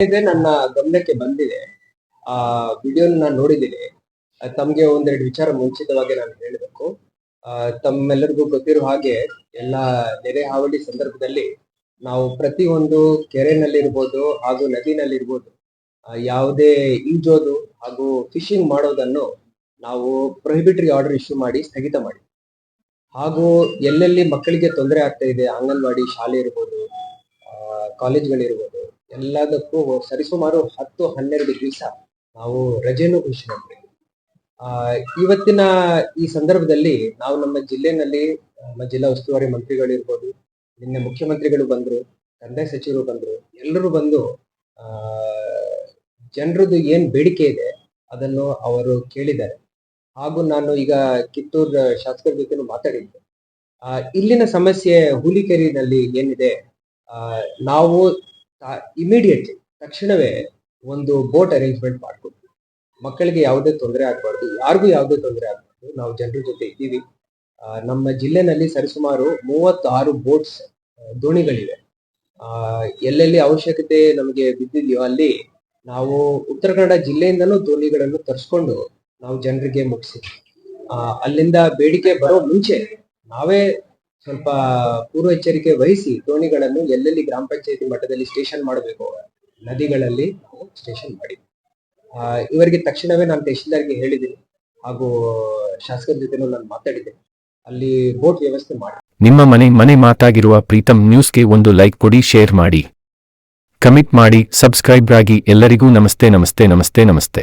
ಇದೆ ನನ್ನ ಗಮನಕ್ಕೆ ಬಂದಿದೆ. ಆ ವಿಡಿಯೋನ ನಾನು ನೋಡಿದ್ದೀನಿ. ತಮ್ಗೆ ಒಂದೆರಡು ವಿಚಾರ ಮುಂಚಿತವಾಗಿ ನಾನು ಹೇಳಬೇಕು. ಆ, ತಮ್ಮೆಲ್ಲರಿಗೂ ಗೊತ್ತಿರೋ ಹಾಗೆ ಎಲ್ಲ ನೆರೆ ಹಾವಳಿ ಸಂದರ್ಭದಲ್ಲಿ ನಾವು ಪ್ರತಿಯೊಂದು ಕೆರೆನಲ್ಲಿರ್ಬೋದು ಹಾಗೂ ನದಿನಲ್ಲಿರ್ಬೋದು ಯಾವುದೇ ಈಜೋದು ಹಾಗೂ ಫಿಶಿಂಗ್ ಮಾಡೋದನ್ನು ನಾವು ಪ್ರೊಹಿಬಿಟರಿ ಆರ್ಡರ್ ಇಶ್ಯೂ ಮಾಡಿ ಸ್ಥಗಿತ ಮಾಡಿ. ಹಾಗೂ ಎಲ್ಲೆಲ್ಲಿ ಮಕ್ಕಳಿಗೆ ತೊಂದರೆ ಆಗ್ತಾ ಇದೆ ಅಂಗನವಾಡಿ ಶಾಲೆ ಇರ್ಬೋದು ಕಾಲೇಜ್ಗಳಿರ್ಬೋದು ಎಲ್ಲದಕ್ಕೂ ಸರಿಸುಮಾರು ಹತ್ತು ಹನ್ನೆರಡು ದಿವಸ ನಾವು ರಜೆಯನ್ನು ಘೋಷಣೆ ಮಾಡಿದ್ವಿ ಆ, ಇವತ್ತಿನ ಈ ಸಂದರ್ಭದಲ್ಲಿ ನಾವು ನಮ್ಮ ಜಿಲ್ಲೆನಲ್ಲಿ ನಮ್ಮ ಜಿಲ್ಲಾ ಉಸ್ತುವಾರಿ ಮಂತ್ರಿಗಳಿರ್ಬೋದು ನಿನ್ನೆ ಮುಖ್ಯಮಂತ್ರಿಗಳು ಬಂದ್ರು ಕಂದಾಯ ಸಚಿವರು ಬಂದ್ರು ಎಲ್ಲರೂ ಬಂದು ಆ ಜನರದ್ದು ಏನ್ ಬೇಡಿಕೆ ಇದೆ ಅದನ್ನು ಅವರು ಕೇಳಿದ್ದಾರೆ. ಹಾಗೂ ನಾನು ಈಗ ಕಿತ್ತೂರ್ ಶಾಸಕರ ಜೊತೆ ಮಾತಾಡಿದ್ದೆ. ಆ, ಇಲ್ಲಿನ ಸಮಸ್ಯೆ ಹುಲಿಕೆರೆನಲ್ಲಿ ಏನಿದೆ ಆ, ನಾವು ಇಮಿಡಿಯೇಟ್ಲಿ ತಕ್ಷಣವೇ ಒಂದು ಬೋಟ್ ಅರೇಂಜ್ಮೆಂಟ್ ಮಾಡ್ಕೊಡ್ತೀವಿ ಮಕ್ಕಳಿಗೆ ಯಾವುದೇ ತೊಂದರೆ ಆಗಬಾರ್ದು, ಯಾರಿಗೂ ಯಾವುದೇ ತೊಂದರೆ ಆಗಬಾರ್ದು, ನಾವು ಜನರ ಜೊತೆ ಇದ್ದೀವಿ. ನಮ್ಮ ಜಿಲ್ಲೆನಲ್ಲಿ ಸರಿಸುಮಾರು ಮೂವತ್ತಾರು ಬೋಟ್ಸ್ ದೋಣಿಗಳಿವೆ. ಎಲ್ಲೆಲ್ಲಿ ಅವಶ್ಯಕತೆ ನಮಗೆ ಬಿದ್ದಿದೆಯೋ ಅಲ್ಲಿ ನಾವು ಉತ್ತರ ಕನ್ನಡ ಜಿಲ್ಲೆಯಿಂದನೂ ದೋಣಿಗಳನ್ನು ತರಿಸ್ಕೊಂಡು ನಾವು ಜನರಿಗೆ ಮುಗಿಸಿ ಅಲ್ಲಿಂದ ಬೇಡಿಕೆ ಬರೋ ಮುಂಚೆ ನಾವೇ ಸ್ವಲ್ಪ ಪೂರ್ವ ಎಚ್ಚರಿಕೆ ವಹಿಸಿ ದೋಣಿಗಳನ್ನು ಎಲ್ಲೆಲ್ಲಿ ಗ್ರಾಮ ಪಂಚಾಯತಿ ಮಟ್ಟದಲ್ಲಿ ಸ್ಟೇಷನ್ ಮಾಡಬೇಕು, ನದಿಗಳಲ್ಲಿ ಸ್ಟೇಷನ್ ಮಾಡಿ. ಇವರಿಗೆ ತಕ್ಷಣವೇ ನಾನು ತಹಶೀಲ್ದಾರ್ಗೆ ಹೇಳಿದ್ದೀನಿ ಹಾಗೂ ಶಾಸಕರ ಜೊತೆನೂ ನಾನು ಮಾತಾಡಿದೆ ಅಲ್ಲಿ ಬೋಟ್ ವ್ಯವಸ್ಥೆ ಮಾಡಿ. ನಿಮ್ಮ ಮನೆ ಮನೆ ಮಾತಾಗಿರುವ ಪ್ರೀತಮ್ ನ್ಯೂಸ್ಗೆ ಒಂದು ಲೈಕ್ ಕೊಡಿ, ಶೇರ್ ಮಾಡಿ. ಕಮಿಟ್ ಮಾಡಿ, ಸಬ್ಸ್ಕ್ರೈಬ್ ಆಗಿ ಎಲ್ಲರಿಗೂ ನಮಸ್ತೆ ನಮಸ್ತೆ ನಮಸ್ತೆ ನಮಸ್ತೆ.